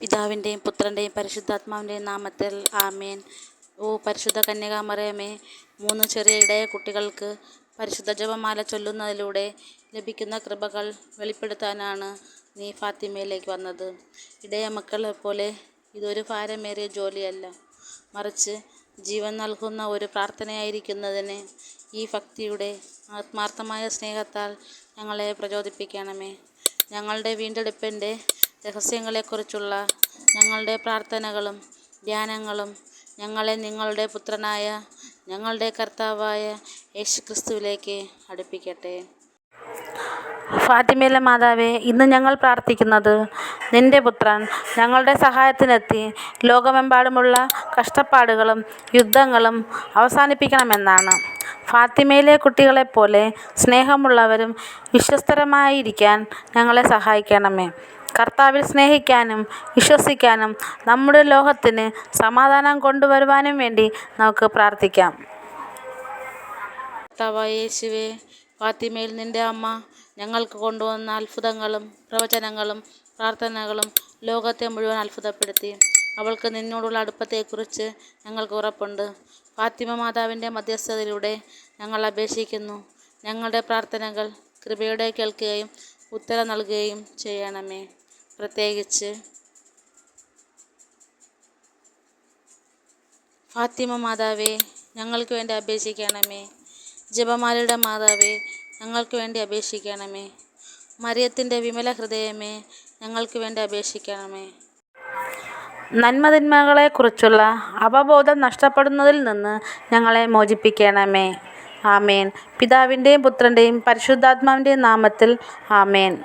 പിതാവിന്റെയും പുത്രന്റെയും പരിശുദ്ധാത്മാവിന്റെയും നാമത്തിൽ ആമേൻ. ഓ പരിശുദ്ധ കന്യകാമറയമേ മൂന്ന് ചെറിയ ഇടയ കുട്ടികൾക്ക് പരിശുദ്ധ ജപമാല ചൊല്ലുന്നതിലൂടെ ലഭിക്കുന്ന കൃപകൾ വെളിപ്പെടുത്താനാണ് നീ ഫാത്തിമയിലേക്ക് വന്നത്. ഇടയ മക്കളെ പോലെ ഇതൊരു ഭാരമേറിയ ജോലിയല്ല. മറിച്ച് ജീവൻ നൽകുന്ന ഒരു പ്രാർത്ഥനയായിരിക്കുന്നതിന് ഈ ഭക്തിയുടെ ആത്മാർത്ഥമായ സ്നേഹത്താൽ ഞങ്ങളെ പ്രചോദിപ്പിക്കണമേ. ഞങ്ങളുടെ വീണ്ടെടുപ്പിന്റെ രഹസ്യങ്ങളെക്കുറിച്ചുള്ള ഞങ്ങളുടെ പ്രാർത്ഥനകളും ധ്യാനങ്ങളും ഞങ്ങളെ നിങ്ങളുടെ പുത്രനായ ഞങ്ങളുടെ കർത്താവായ യേശുക്രിസ്തുവിലേക്ക് അടുപ്പിക്കട്ടെ. ഫാത്തിമയിലെ മാതാവേ ഇന്ന് ഞങ്ങൾ പ്രാർത്ഥിക്കുന്നത് നിന്റെ പുത്രൻ ഞങ്ങളുടെ സഹായത്തിനെത്തി ലോകമെമ്പാടുമുള്ള കഷ്ടപ്പാടുകളും യുദ്ധങ്ങളും അവസാനിപ്പിക്കണമെന്നാണ്. ഫാത്തിമയിലെ കുട്ടികളെപ്പോലെ സ്നേഹമുള്ളവരും വിശ്വസ്തരമായിരിക്കാൻ ഞങ്ങളെ സഹായിക്കണമേ. കർത്താവിൽ സ്നേഹിക്കാനും വിശ്വസിക്കാനും നമ്മുടെ ലോകത്തിന് സമാധാനം കൊണ്ടുവരുവാനും വേണ്ടി നമുക്ക് പ്രാർത്ഥിക്കാം. കർത്താവായ യേശുവേ ഫാത്തിമയിൽ നിന്റെ അമ്മ ഞങ്ങൾക്ക് കൊണ്ടുവന്ന അത്ഭുതങ്ങളും പ്രവചനങ്ങളും പ്രാർത്ഥനകളും ലോകത്തെ മുഴുവൻ അത്ഭുതപ്പെടുത്തി. അവൾക്ക് നിന്നോടുള്ള അടുപ്പത്തെക്കുറിച്ച് ഞങ്ങൾക്ക് ഉറപ്പുണ്ട്. ഫാത്തിമ മാതാവിന്റെ മധ്യസ്ഥതയിലൂടെ ഞങ്ങൾ അപേക്ഷിക്കുന്നു. ഞങ്ങളുടെ പ്രാർത്ഥനകൾ കൃപയോടെ കേൾക്കുകയും ഉത്തരം നൽകുകയും ചെയ്യണമേ. പ്രത്യേകിച്ച് ഫാത്തിമ മാതാവേ ഞങ്ങൾക്ക് വേണ്ടി അപേക്ഷിക്കണമേ. ജപമാലയുടെ മാതാവേ ഞങ്ങൾക്ക് വേണ്ടി അപേക്ഷിക്കണമേ. മറിയത്തിന്റെ വിമല ഹൃദയമേ ഞങ്ങൾക്ക് വേണ്ടി അപേക്ഷിക്കണമേ. നന്മതിന്മകളെക്കുറിച്ചുള്ള അവബോധം നഷ്ടപ്പെടുന്നതിൽ നിന്ന് ഞങ്ങളെ മോചിപ്പിക്കണമേ. ആമേൻ. പിതാവിന്റെയും പുത്രന്റെയും പരിശുദ്ധാത്മാവിന്റെയും നാമത്തിൽ ആമേൻ.